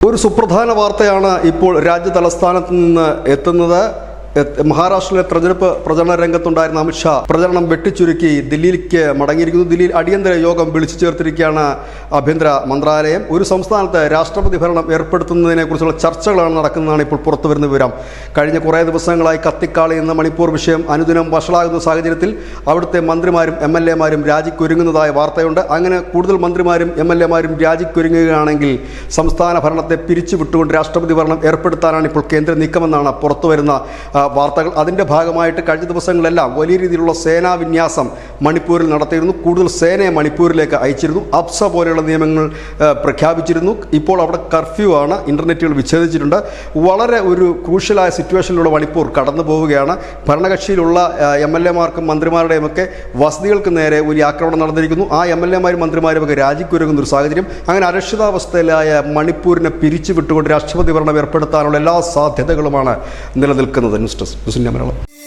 ഒരു സുപ്രധാന വാർത്തയാണ് ഇപ്പോൾ രാജ്യ തലസ്ഥാനത്ത് നിന്ന് എത്തുന്നത്. എത്ത് മഹാരാഷ്ട്രയിലെ തെരഞ്ഞെടുപ്പ് പ്രചരണ രംഗത്തുണ്ടായിരുന്ന അമിത്ഷാ പ്രചരണം വെട്ടിച്ചുരുക്കി ദില്ലിയിലേക്ക് മടങ്ങിയിരിക്കുന്നു. ദില്ലിയിൽ അടിയന്തര യോഗം വിളിച്ചു ചേർത്തിരിക്കുകയാണ് ആഭ്യന്തര മന്ത്രാലയം. ഒരു സംസ്ഥാനത്ത് രാഷ്ട്രപതി ഭരണം ഏർപ്പെടുത്തുന്നതിനെ കുറിച്ചുള്ള ചർച്ചകളാണ് നടക്കുന്നതാണ് ഇപ്പോൾ പുറത്തു വരുന്ന വിവരം. കഴിഞ്ഞ കുറേ ദിവസങ്ങളായി കത്തിക്കാളി എന്ന മണിപ്പൂർ വിഷയം അനുദിനം വഷളാകുന്ന സാഹചര്യത്തിൽ അവിടുത്തെ മന്ത്രിമാരും എം എൽ എമാരും രാജിക്കൊരുങ്ങുന്നതായ വാർത്തയുണ്ട്. അങ്ങനെ കൂടുതൽ മന്ത്രിമാരും എം എൽ എമാരും രാജിക്കൊരുങ്ങുകയാണെങ്കിൽ സംസ്ഥാന ഭരണത്തെ പിരിച്ചുവിട്ടുകൊണ്ട് രാഷ്ട്രപതി ഭരണം ഏർപ്പെടുത്താനാണ് ഇപ്പോൾ കേന്ദ്ര നീക്കമെന്നാണ് പുറത്തു വരുന്ന ആ, വാർത്തകൾ അതിന്റെ ഭാഗമായിട്ട് കഴിഞ്ഞ ദിവസങ്ങളെല്ലാം വലിയ രീതിയിലുള്ള സേനാ വിന്യാസം മണിപ്പൂരിൽ നടത്തിയിരുന്നു. കൂടുതൽ സേനയെ മണിപ്പൂരിലേക്ക് അയച്ചിരുന്നു. അപ്സ പോലെയുള്ള നിയമങ്ങൾ പ്രഖ്യാപിച്ചിരുന്നു. ഇപ്പോൾ അവിടെ കർഫ്യൂ ആണ്. ഇന്റർനെറ്റുകൾ വിച്ഛേദിച്ചിട്ടുണ്ട്. വളരെ ഒരു ക്രൂഷ്യലായ സിറ്റുവേഷനിലൂടെ മണിപ്പൂർ കടന്നു പോവുകയാണ്. ഭരണകക്ഷിയിലുള്ള എം എൽ എമാർക്കും മന്ത്രിമാരുടെയും ഒക്കെ വസതികൾക്ക് നേരെ ഒരു ആക്രമണം നടന്നിരിക്കുന്നു. ആ എം എൽ എമാരും മന്ത്രിമാരും ഒക്കെ രാജിക്കൊരുങ്ങുന്ന ഒരു സാഹചര്യം. അങ്ങനെ അരക്ഷിതാവസ്ഥയിലായ മണിപ്പൂരിനെ പിരിച്ചുവിട്ടുകൊണ്ട് രാഷ്ട്രപതി ഭരണം ഏർപ്പെടുത്താനുള്ള എല്ലാ സാധ്യതകളുമാണ് നിലനിൽക്കുന്നത്. News desk news Malayalam.